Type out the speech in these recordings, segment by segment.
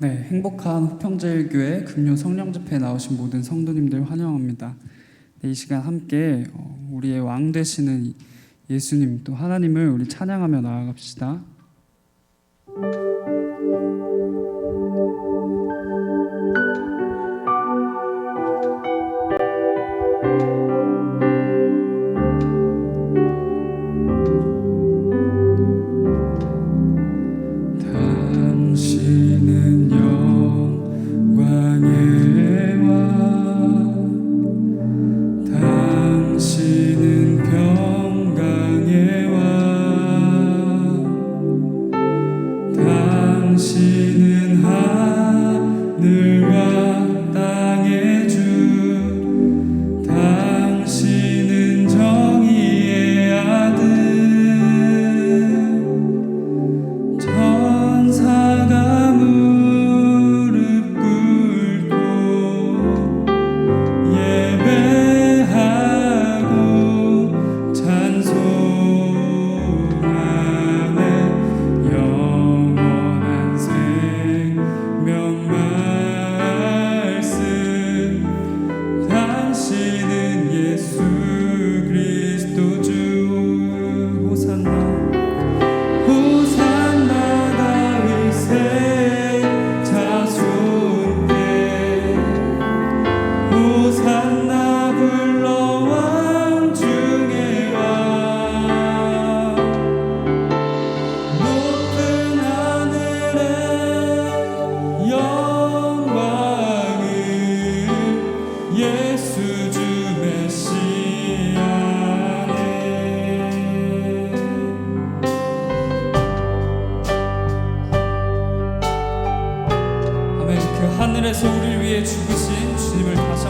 네, 행복한 호평제일교회 금요 성령 집회에 나오신 모든 성도님들 환영합니다. 네, 이 시간 함께 어, 우리의 왕 되시는 예수님 또 하나님을 우리 찬양하며 나아갑시다.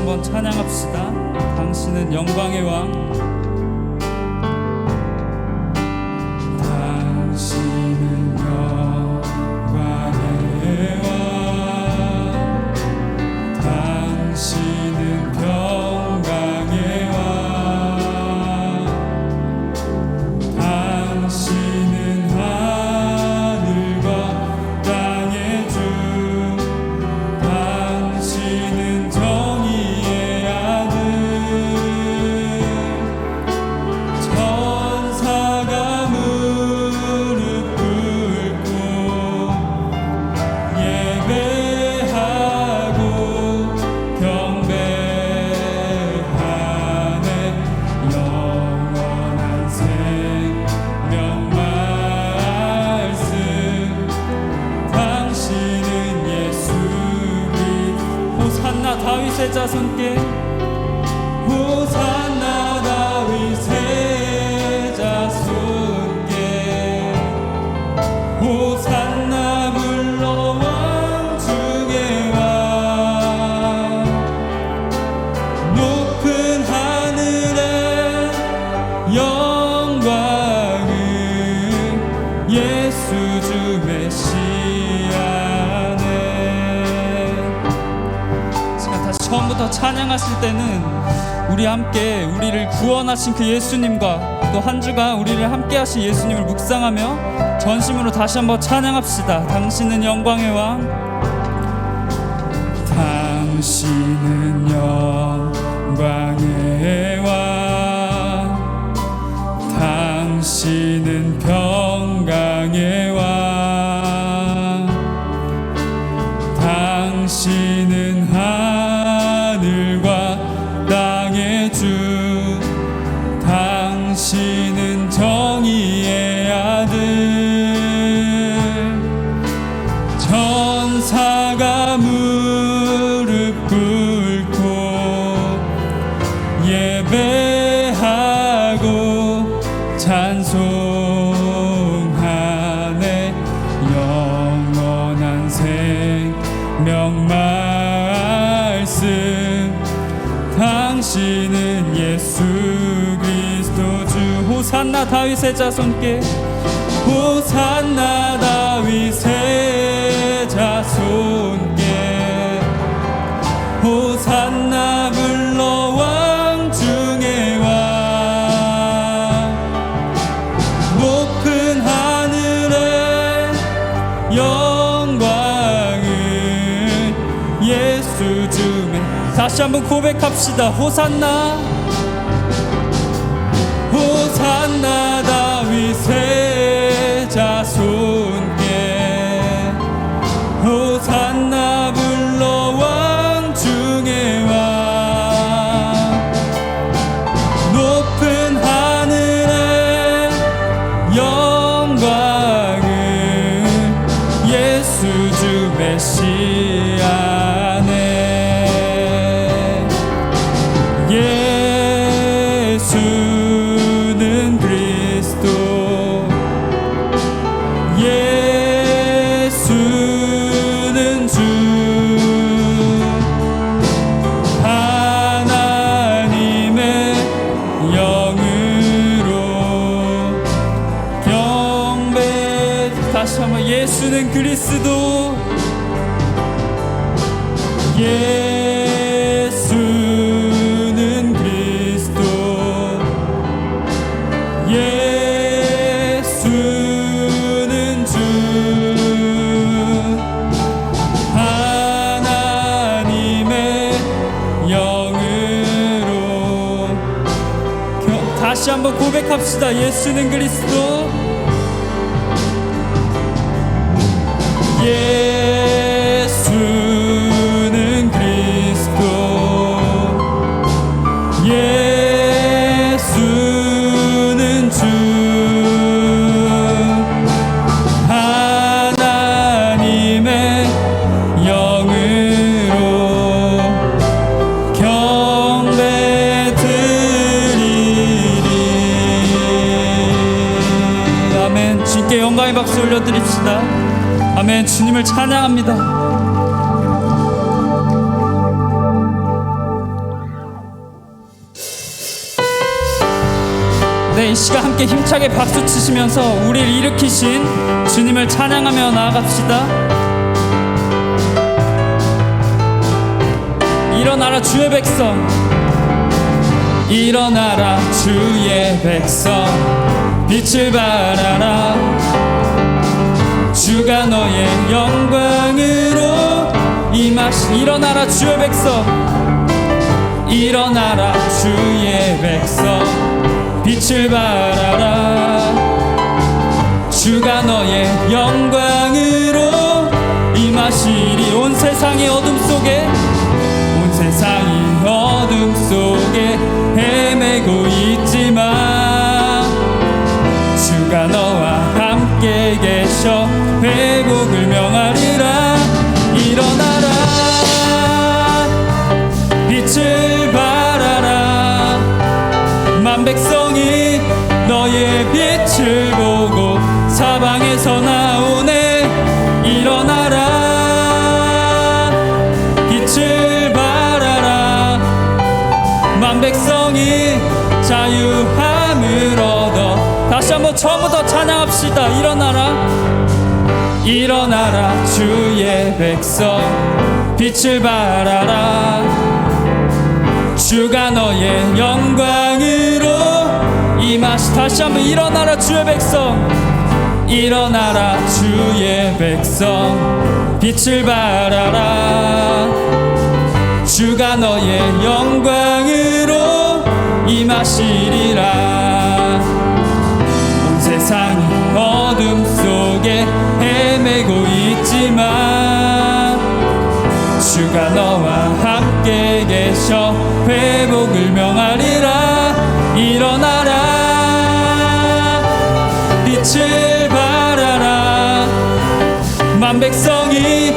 한번 찬양합시다. 당신은 영광의 왕. 찬양하실 때는 우리 함께 우리를 구원하신 그 예수님과 또 한 주가 우리를 함께 하신 예수님을 묵상하며 전심으로 다시 한번 찬양합시다. 당신은 영광의 왕. 당신은 영광의 왕. 당신은 평강의 왕. 다윗의 자손께 호산나 다윗의 자손께 호산나 불러 왕 중에 왕 높은 하늘의 영광은 예수 주에 다시 한번 고백합시다. 호산나 예수는 그리스도 예수는 그리스도 예수는 주 하나님의 영으로 겨- 다시 한번 고백합시다. 예수는 그리스도 주께 영광의 박수 올려드립시다 아멘. 주님을 찬양합니다. 네, 이 시간 함께 힘차게 박수 치시면서 우리를 일으키신 주님을 찬양하며 나아갑시다. 일어나라 주의 백성. 일어나라 주의 백성. 빛을 발하라 주가 너의 영광으로 임하시 일어나라 주의 백성. 일어나라 주의 백성. 빛을 발하라. 주가 너의 영광으로 임하시리 온 세상의 어둠 속에 온 세상이 어둠 속에 헤매고 있지만 한번 처음부터 찬양합시다. 일어나라. 일어나라 주의 백성. 빛을 발하라. 주가 너의 영광으로 임하시 다시 한번 일어나라 주의 백성. 일어나라 주의 백성. 빛을 발하라. 주가 너의 영광으로 임하시리라. 온 세상이 어둠 속에 헤매고 있지만 주가 너와 함께 계셔 회복을 명하리라. 일어나라. 빛을 발하라. 만 백성이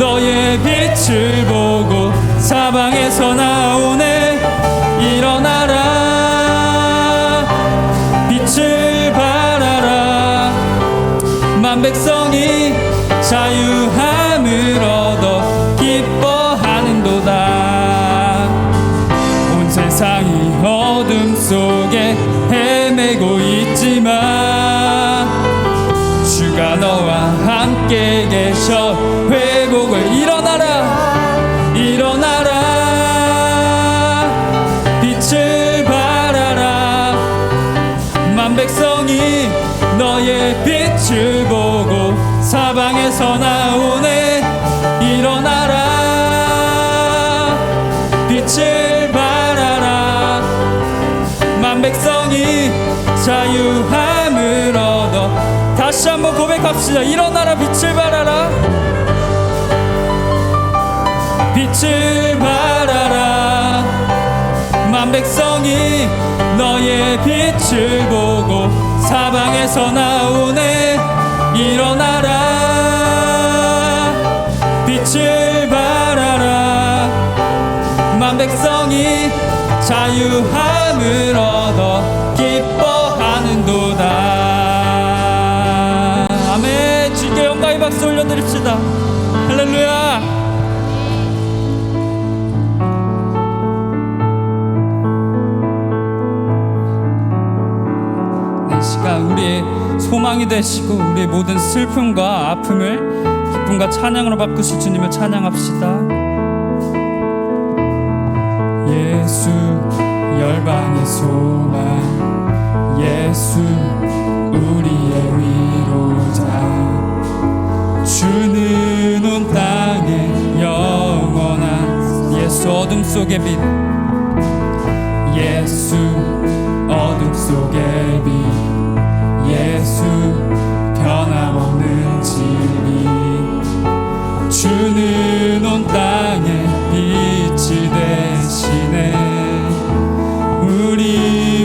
너의 빛을 보고 사방에서 고백합시다. 일어나라 빛을 발하라. 빛을 발하라. 만 백성이 너의 빛을 보고 사방에서 나오네. 일어나라. 빛을 발하라. 만 백성이 자유함을 얻어 기뻐 박수 올려드립시다. 할렐루야. 이 시간 우리의 소망이 되시고 우리의 모든 슬픔과 아픔을 기쁨과 찬양으로 바꾸실 주님을 찬양합시다. 예수 열방의 소망 속의 빛. 예수 어둠 속의 빛. 예수 변함없는 진리. 주는 온 땅에 빛이 되시네. 우리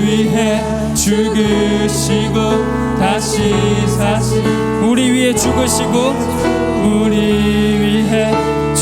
위해 죽으시고 다시 사시 우리 위해 죽으시고 우리 위해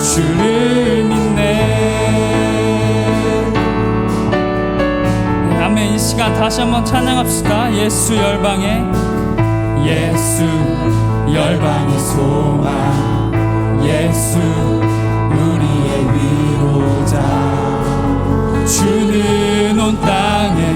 주를 믿네. 다시 한번 찬양합시다. 예수 열방의 예수 열방의 소망 예수 우리의 위로자. 주는 온 땅에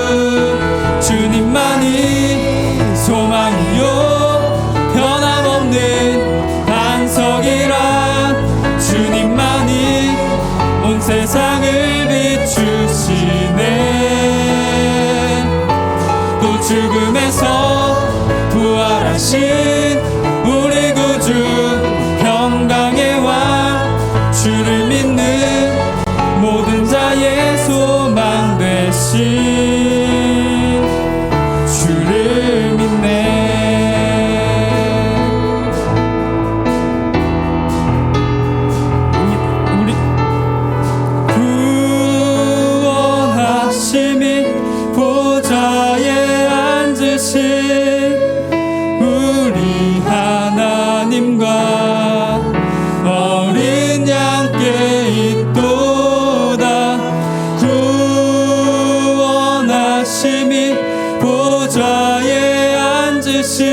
우리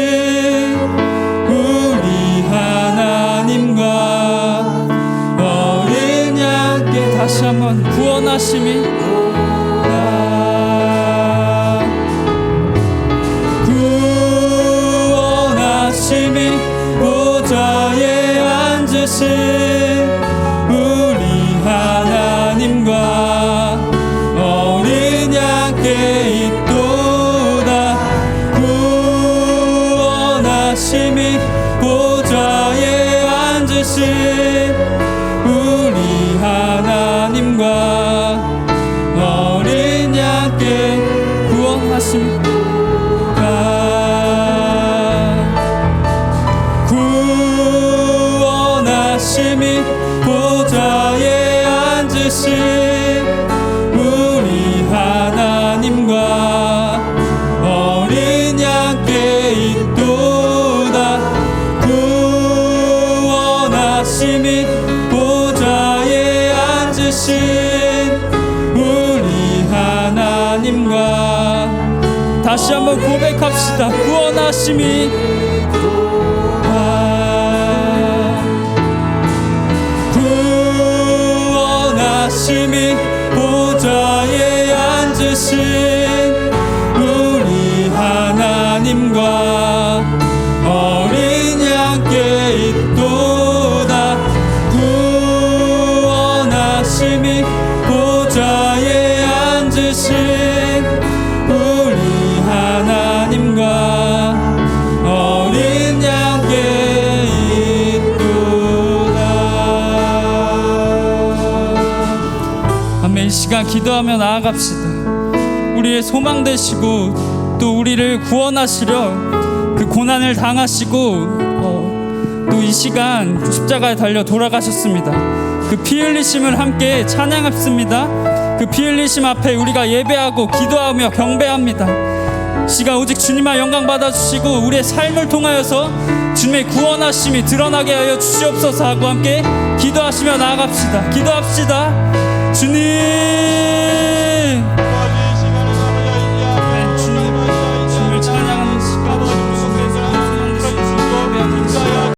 하나님과 어린 양께 다시 한번 구원하심이 아, 구원하심이 보좌에 앉으신 우리 하나님과 어린 양께 고백합시다. 구원하심이. 아, 구원하심이 보좌에 앉으신 우리 하나님과 기도하며 나아갑시다. 우리의 소망 되시고 또 우리를 구원하시려 그 고난을 당하시고 어, 또이 시간 십자가에 달려 돌아가셨습니다. 그 피 흘리심을 함께 찬양합습니다. 그 피 흘리심 앞에 우리가 예배하고 기도하며 경배합니다. 시간 오직 주님만 영광 받아주시고 우리의 삶을 통하여서 주님의 구원하심이 드러나게 하여 주시옵소서 하고 함께 기도하시며 나아갑시다. 기도합시다 주님